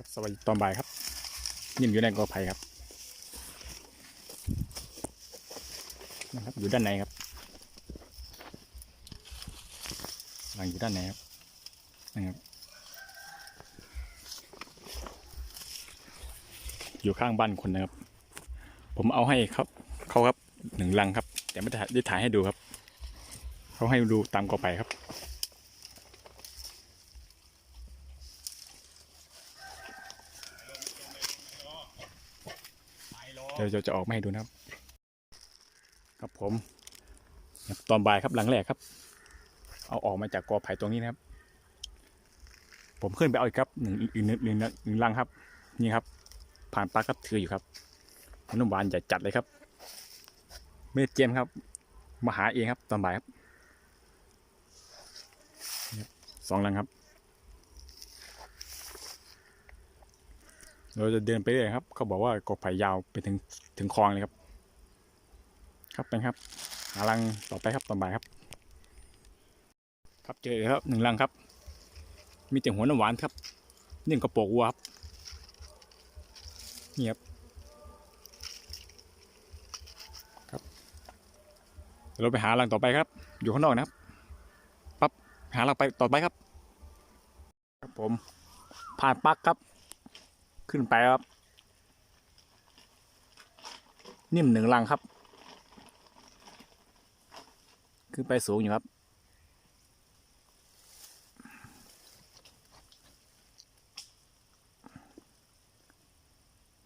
ครับสวัสดีตอนบ่ายครับนิ่มอยู่ในกอไผ่ครับนะครับ อยู่ด้านในครับหลังอยู่ด้านในครับนะครับ อยู่ข้างบ้านคนนะครับ ผมเอาให้ครับเขาครับหนึ่งลังครับ แต่ไม่ได้ถ่ายได้ถ่ายให้ดูครับ เขาให้ดูตามกอไผ่ครับ เดี๋ยวเราจะออกมาให้ดูนะครับ ครับผม ตอนบ่ายครับหลังแรกครับ เอาออกมาจากกอไผ่ตรงนี้นะครับ ผมขึ้นไปเอาอีกครับหนึ่งอีกหนึ่งหนึ่งหนึ่งลังครับ นี่ครับ ผ่านปลาครับถืออยู่ครับน้ำหวานใหญ่จัดเลยครับเมดเจมครับ มาหาเองครับตอนบ่ายครับสองลังครับ เราจะเดินไปเรื่อยครับ เขาบอกว่ากอไผ่ยาวไปถึงถึงคลองเลยครับ ครับเป็นครับหารังต่อไปครับต่อนบ่ายครับ ครับเจอเลยครับหนึ่งรังครับ มีแต่หัวน้ำหวานครับนี่กระโปรงวัวครับนี่ครับครับเดี๋ยวเราไปหารังต่อไปครับ อยู่ข้างนอกนะครับปั๊บหารังไปต่อไปครับ ครับผมผ่านปักครับ ขึ้นไปครับ นิ่มหนึ่งลังครับ ขึ้นไปสูงอยู่ครับ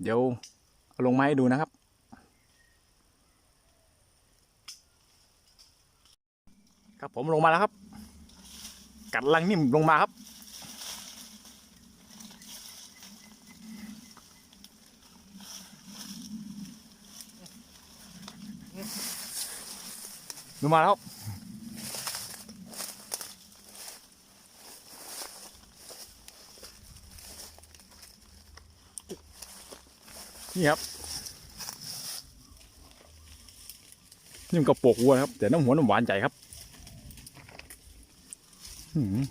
เดี๋ยวเอาลงมาให้ดูนะครับครับผมลงมาแล้วครับ กัดลังนิ่มลงมาครับ ลงมาแล้วนี่ครับนี่มันกระโปกวัวครับ แต่น้ำหัวน้ำหวานใจครับ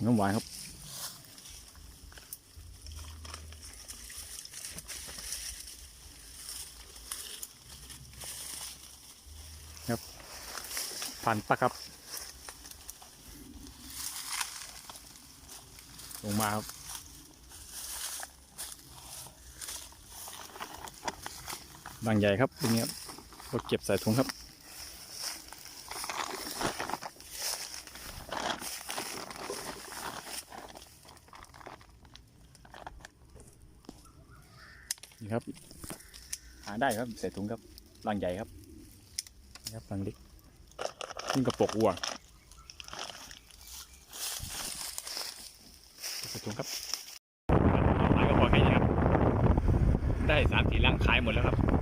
น้ำหวานครับ ผ่านปะครับ ลงมาครับ บางใหญ่ครับตรงนี้ครับเราเก็บใส่ถุงครับนี่ครับ หาได้ครับใส่ถุงครับรังใหญ่ครับนี่ครับรังเล็ก ขึ้นกระปกวัวกระถุงครับขายก็พอแค่นี้ครับ ได้สามสี่ลังขายหมดแล้วครับ